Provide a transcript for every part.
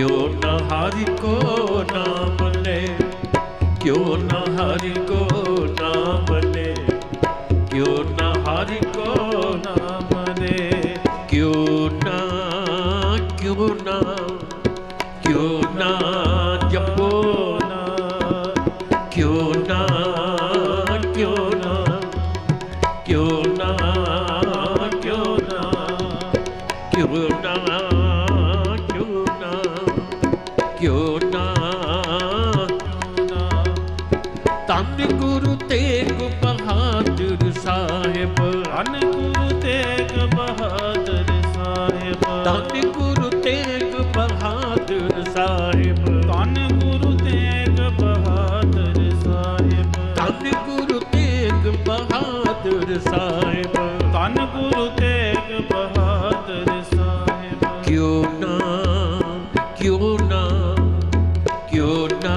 क्यों न हरि को नाम ले क्यों न हरि को नाम ले क्यों न हरि को नाम ले क्यों ना क्यों ना क्यों ना जपो ना क्यों ना क्यों ना क्यों ना क्यों ना क्यों ना ਕਿਉ ਨਾ? ਤਨ ਗੁਰੂ ਤੇਗ ਬਹਾਦਰ ਸਾਹਿਬ। ਧੰਨ ਗੁਰੂ ਤੇਗ ਬਹਾਦਰ ਸਾਹਿਬ। ਤਨ ਗੁਰੂ ਤੇਗ ਬਹਾਦਰ ਸਾਹਿਬ। ਧੰਨ ਗੁਰੂ ਤੇਗ ਬਹਾਦਰ ਸਾਹਿਬ। ਤਨ ਗੁਰੂ ਤੇਗ ਬਹਾਦਰ ਸਾਹਿਬ। ਧੰਨ ਗੁਰੂ ਕਿਉ ਨਾ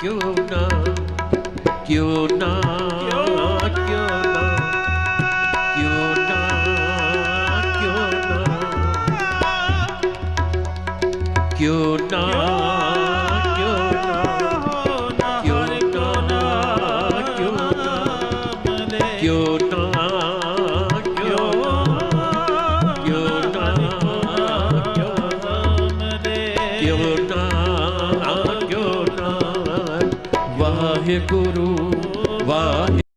ਕਿਉ ਨਾ ਕਿਉ ਨਾ ਕਿਉ ਨਾ ਕਿਉ ਨਾ ਕਿਉ ਨਾ ਕਿਉ ਨਾ ਕਿਉ ਨਾ ਵਾਹਿਗੁਰੂ ਵਾਹਿ